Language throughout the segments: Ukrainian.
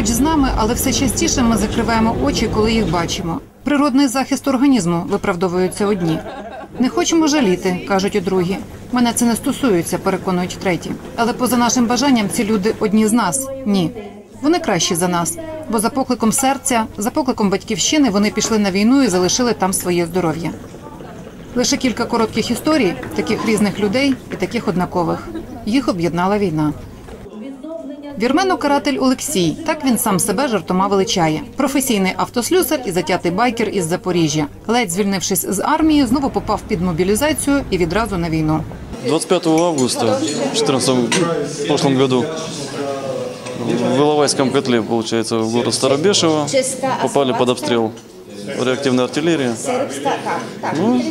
поруч з нами, але все частіше ми закриваємо очі, коли їх бачимо. Природний захист організму виправдовуються одні. Не хочемо жаліти, кажуть у другі. Мене це не стосується, переконують треті. Але поза нашим бажанням ці люди одні з нас. Ні. Вони кращі за нас, бо за покликом серця, за покликом батьківщини вони пішли на війну і залишили там своє здоров'я. Лише кілька коротких історій, таких різних людей і таких однакових. Їх об'єднала війна. Вірмено-каратель Олексій, так він сам себе жартома величає. Професійний автослюсар і затятий байкер із Запоріжжя. Ледь звільнившись з армії, знову попав під мобілізацію і відразу на війну. 25 августа 2014 в прошлом году в Иловайском котле, получается, в город Старобешево попали под обстрел реактивной артиллерии. Ну,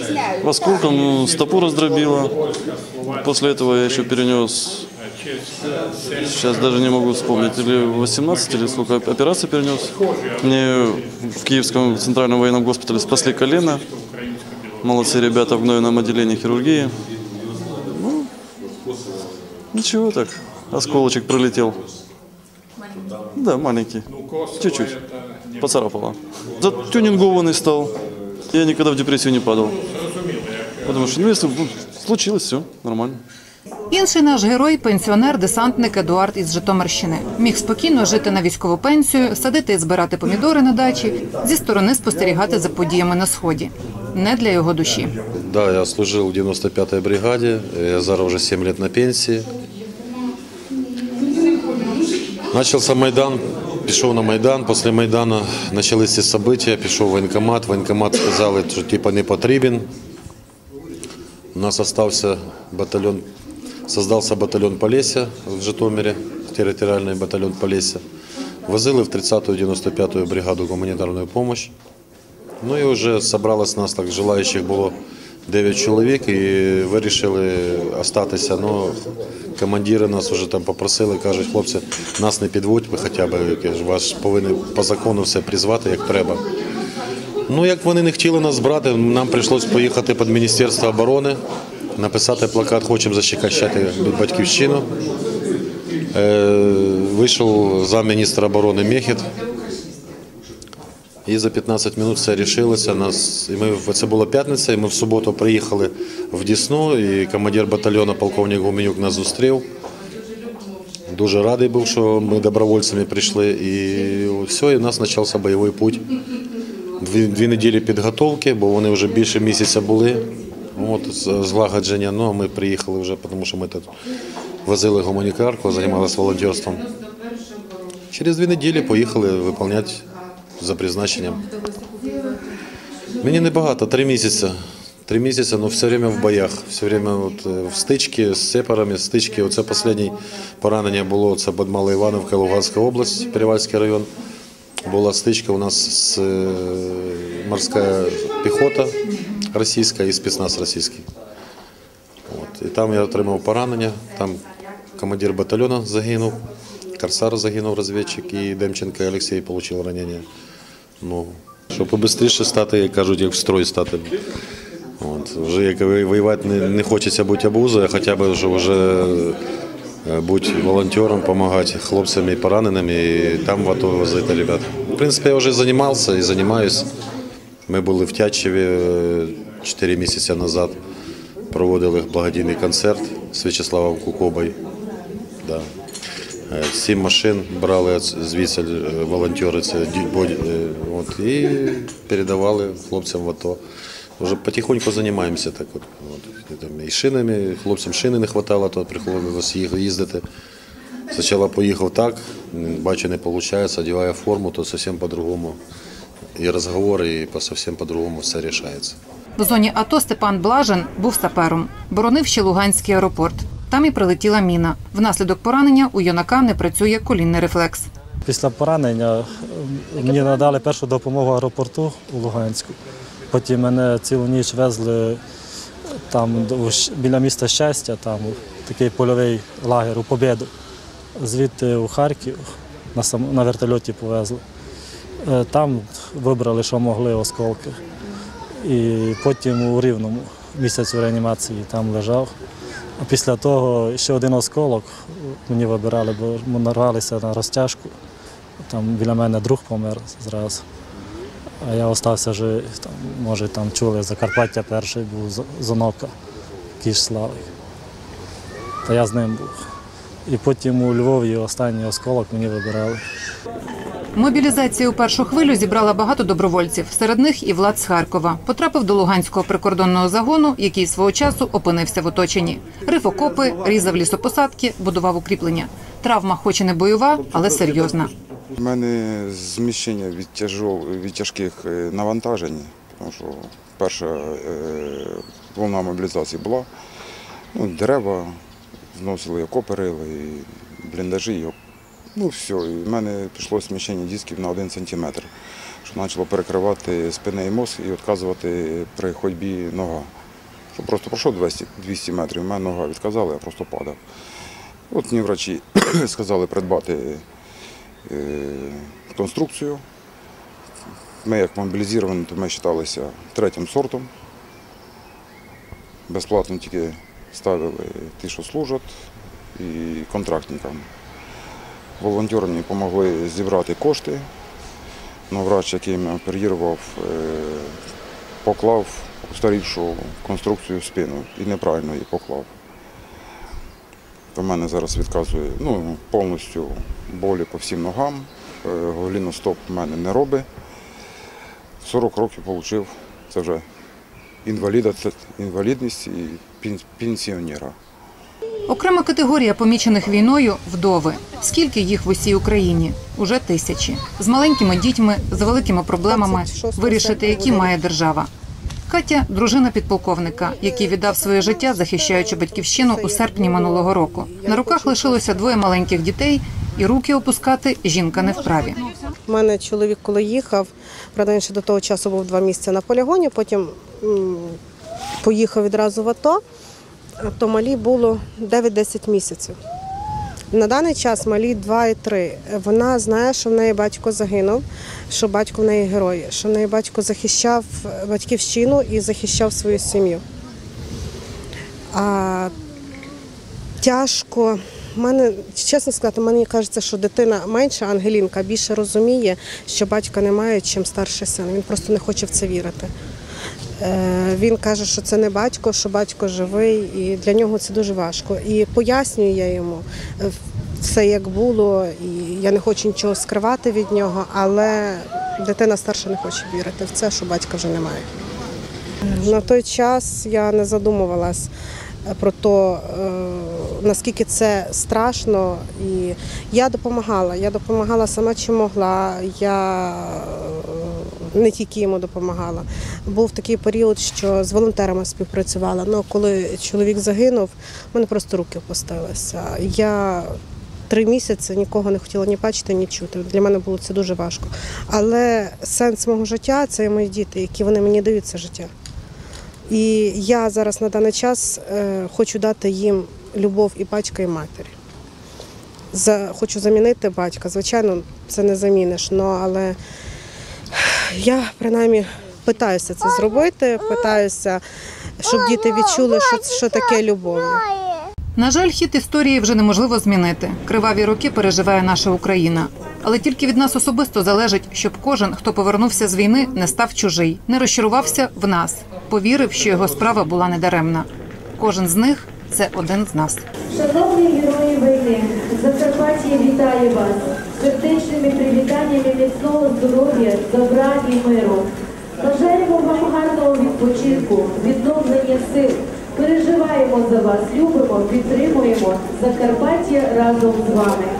осколком ну, стопу раздробило. После этого я еще перенес, сейчас даже не могу вспомнить, или 18, или сколько операций перенес. Мне в Киевском центральном военном госпитале спасли колено. Молодцы ребята в гнойном отделении хирургии. Ну, ничего так, осколочек пролетел. Да, маленький. Чуть-чуть. Поцарапало. Затюнингованный стал. Я никогда в депрессию не падал. Потому что, ну, если ну, случилось, все, нормально. Інший наш герой пенсіонер, десантник Едуард із Житомирщини. Міг спокійно жити на військову пенсію, садити і збирати помідори на дачі, зі сторони спостерігати за подіями на сході. Не для його душі. Да, я служил в 95-й бригаде. Я зараз уже 7 лет на пенсии. Начался Майдан, пішов на Майдан. Після Майдану почалися события, пішов в воєнкомат. Воєнкомат сказали, що типа не потрібен. У нас остався батальйон, создався батальйон Полісся в Житомирі, територіальний батальйон Полісся. Возили в 30-ю 95-ю бригаду гуманітарну допомогу. Ну і вже зібралось нас так, желаючих було 9 чоловік і вирішили остатися. Ну, командири нас вже там попросили, кажуть, хлопці, нас не підводь, ви хоча б вас повинні по закону все призвати, як треба. Ну, як вони не хотіли нас брати, нам прийшлось поїхати під Міністерство оборони, написати плакат Хочемо захищати батьківщину. Е, Вийшов замміністра оборони Мехіт. І за 15 минут все рішилося. Нас, і ми, це була п'ятниця, і ми в суботу приїхали в Дісну, і командир батальйону полковник Гуменюк нас зустрів. Дуже радий був, що ми добровольцями прийшли. І все, і в нас почався бойовий путь. Дві неділі підготовки, бо вони вже більше місяця були. От, злагодження. Ну, а ми приїхали вже, тому що ми тут возили гуманітарку, займалися волонтерством. Через дві неділі поїхали виконувати за призначенням. Мені небагато, три місяці. Три місяці, але все время в боях, все время от, е, в стички з сепарами, стички. Оце останнє поранення було це під Мала Івановка, Луганська область, Перевальський район. Була стичка у нас з е, морська піхота російська і спецназ російський. От. І там я отримав поранення, там командир батальйону загинув, Корсар загинув розвідчик і Демченко Олексій отримав ранення. Ну, щоб побистріше стати, як кажуть, як в строй стати. От. Вже як воювати не, не хочеться бути обузою, а хоча б вже, е, бути волонтером, допомагати хлопцям і пораненим, і там в АТО возити ребят. В принципі, я вже займався і займаюся. Ми були в Тячеві 4 місяці назад, проводили благодійний концерт з В'ячеславом Кукобою. Да. Е, Сім машин брали звідси е, волонтери це е, от, і передавали хлопцям в АТО. Вже потихоньку займаємося так. От, от, і шинами, хлопцям шини не вистачало, то приходилось їздити. Спочатку поїхав так, бачу, не виходить, одягаю форму, то зовсім по-другому. І розговори, і по- зовсім по-другому все рішається. В зоні АТО Степан Блажен був сапером, боронив ще Луганський аеропорт. Там і прилетіла міна. Внаслідок поранення у юнака не працює колінний рефлекс. Після поранення е, мені надали першу допомогу аеропорту у Луганську. Потім мене цілу ніч везли там у Щ- біля міста Щастя, там такий польовий лагер у Побєду. Звідти у Харків на вертольоті повезли. Е, Там вибрали, що могли осколки. І потім у Рівному місяць у реанімації там лежав. А після того ще один осколок мені вибирали, бо ми нарвалися на розтяжку. там біля мене друг помер зразу. А я остався вже, там, може там чули, Закарпаття перший був з Онока, Кіш Славик. Та я з ним був. І потім у Львові останній осколок мені вибирали. Мобілізація у першу хвилю зібрала багато добровольців. Серед них і Влад з Харкова. Потрапив до Луганського прикордонного загону, який свого часу опинився в оточенні. Рив окопи, різав лісопосадки, будував укріплення. Травма, хоч і не бойова, але серйозна. У мене зміщення від, тяжол, від тяжких е, навантажень, тому що перша е, волна мобілізації була. Ну, дерева зносили, окопи рили, бліндажі. Ну все, і в мене пішло зміщення дисків на один сантиметр, що почало перекривати спини і мозк і відказувати при ходьбі нога. Що просто пройшов 200, 200 метрів, в мене нога відказала, я просто падав. От мені врачі сказали придбати е, конструкцію. Ми як мобілізовані, то ми вважалися третім сортом. Безплатно тільки ставили ті, що служать, і контрактникам. Волонтери мені допомогли зібрати кошти. Но врач, який мене оперував, е, поклав устарівшу конструкцію в спину і неправильно її поклав. У мене зараз відказує ну, повністю болі по всім ногам. Е, Голіностоп в мене не робить. 40 років отримав. Це вже інваліда, інвалідність і пен- пенсіонера. Окрема категорія помічених війною вдови. Скільки їх в усій Україні? Уже тисячі. З маленькими дітьми, з великими проблемами, вирішити, які має держава. Катя дружина підполковника, який віддав своє життя, захищаючи батьківщину у серпні минулого року. На руках лишилося двоє маленьких дітей, і руки опускати жінка не вправі. У мене чоловік, коли їхав, правда, він ще до того часу був два місяці на полігоні, потім поїхав відразу в АТО, то малі було 9-10 місяців. На даний час малі 2 і 3. Вона знає, що в неї батько загинув, що батько в неї герой, що в неї батько захищав батьківщину і захищав свою сім'ю. А тяжко. Мене, чесно сказати, мені кажеться, що дитина менша, Ангелінка, більше розуміє, що батька немає, чим старший син. Він просто не хоче в це вірити. Е, Він каже, що це не батько, що батько живий, і для нього це дуже важко. І пояснюю я йому е, все як було, і я не хочу нічого скривати від нього, але дитина старша не хоче вірити в це, що батька вже немає. На той час я не задумувалась про те, наскільки це страшно. І я допомагала. Я допомагала сама чи могла. Я е, не тільки йому допомагала. Був такий період, що з волонтерами співпрацювала. Ну, коли чоловік загинув, в мене просто руки опустилися. Я три місяці нікого не хотіла ні бачити, ні чути. Для мене було це дуже важко. Але сенс мого життя це мої діти, які вони мені дають це життя. І я зараз на даний час е, хочу дати їм любов і батька, і матері. За, хочу замінити батька. Звичайно, це не заміниш, але я принаймні питаюся це зробити, питаюся, щоб діти відчули, що, що таке любов. На жаль, хід історії вже неможливо змінити. Криваві роки переживає наша Україна. Але тільки від нас особисто залежить, щоб кожен, хто повернувся з війни, не став чужий, не розчарувався в нас, повірив, що його справа була недаремна. Кожен з них це один з нас. Шановні герої війни, Закарпаття вітає вас сердечними привітаннями міцного здоров'я, добра і миру. Бажаємо вам гарного відпочинку, відновлення сил. Переживаємо за вас, любимо, підтримуємо Закарпаття разом з вами.